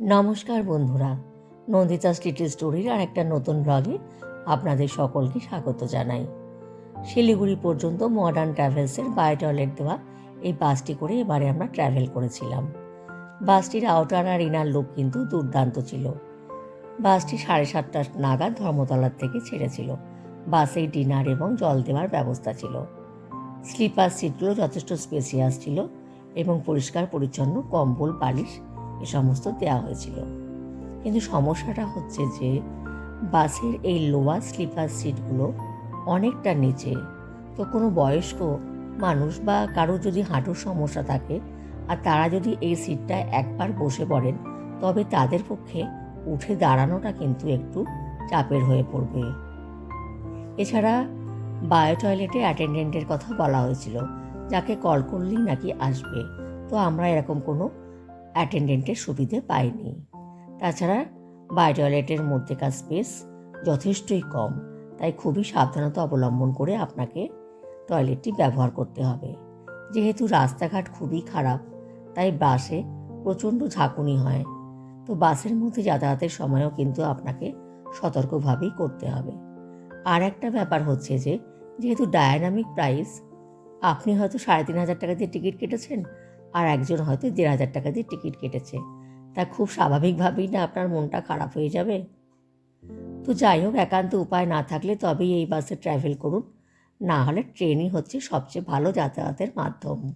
নমস্কার বন্ধুরা, নন্দিতা লিটল স্টোরির আর একটা নতুন ব্লগে আপনাদের সকলকে স্বাগত জানাই। শিলিগুড়ি পর্যন্ত মডার্ন ট্রাভেলসের বায়ো টয়লেট দেওয়া এই বাসটি করে এবারে আমরা ট্রাভেল করেছিলাম। বাসটির আউটার আর ইনার লুক কিন্তু দুর্দান্ত ছিল। বাসটি সাড়ে সাতটা নাগাদ ধর্মতলার থেকে ছেড়েছিল। বাসে ডিনার এবং জল দেওয়ার ব্যবস্থা ছিল। স্লিপার সিটগুলো যথেষ্ট স্পেসিয়াস ছিল এবং পরিষ্কার পরিচ্ছন্ন কম্বল, বালিশ এ সমস্ত দেওয়া হয়েছিল। কিন্তু সমস্যাটা হচ্ছে যে, বাসের এই লোয়ার স্লিপার সিটগুলো অনেকটা নিচে। তো কোনো বয়স্ক মানুষ বা কারও যদি হাঁটুর সমস্যা থাকে আর তারা যদি এই সিটটায় একবার বসে পড়েন, তবে তাদের পক্ষে উঠে দাঁড়ানোটা কিন্তু একটু চাপের হয়ে পড়বে। এছাড়া বায়ো টয়লেটে অ্যাটেন্ডেন্টের কথা বলা হয়েছিল, যাকে কল করলেই নাকি আসবে। তো আমরা এরকম কোনো অ্যাটেন্ডেন্টের সুবিধে পাইনি তাছাড়া বায়ো টয়লেটের মধ্যেকার স্পেস যথেষ্টই কম, তাই খুবই সাবধানতা অবলম্বন করে আপনাকে টয়লেটটি ব্যবহার করতে হবে। যেহেতু রাস্তাঘাট খুবই খারাপ, তাই বাসে প্রচণ্ড ঝাঁকুনি হয়। তো বাসের মধ্যে যাতায়াতের সময়ও কিন্তু আপনাকে সতর্কভাবেই করতে হবে। আর একটা ব্যাপার হচ্ছে যে, যেহেতু ডায়নামিক প্রাইস, আপনি হয়তো সাড়ে তিন হাজার টাকা দিয়ে টিকিট কেটেছেন আর একজন হয়তো দেড় হাজার টাকা দিয়ে টিকিট কেটেছে। তা খুব স্বাভাবিকভাবেই না আপনার মনটা খারাপ হয়ে যাবে? তো যাই হোক, একান্ত উপায় না থাকলে তবেই এই বাসে ট্রাভেল করুন। না হলে ট্রেনই হচ্ছে সবচেয়ে ভালো যাতায়াতের মাধ্যম।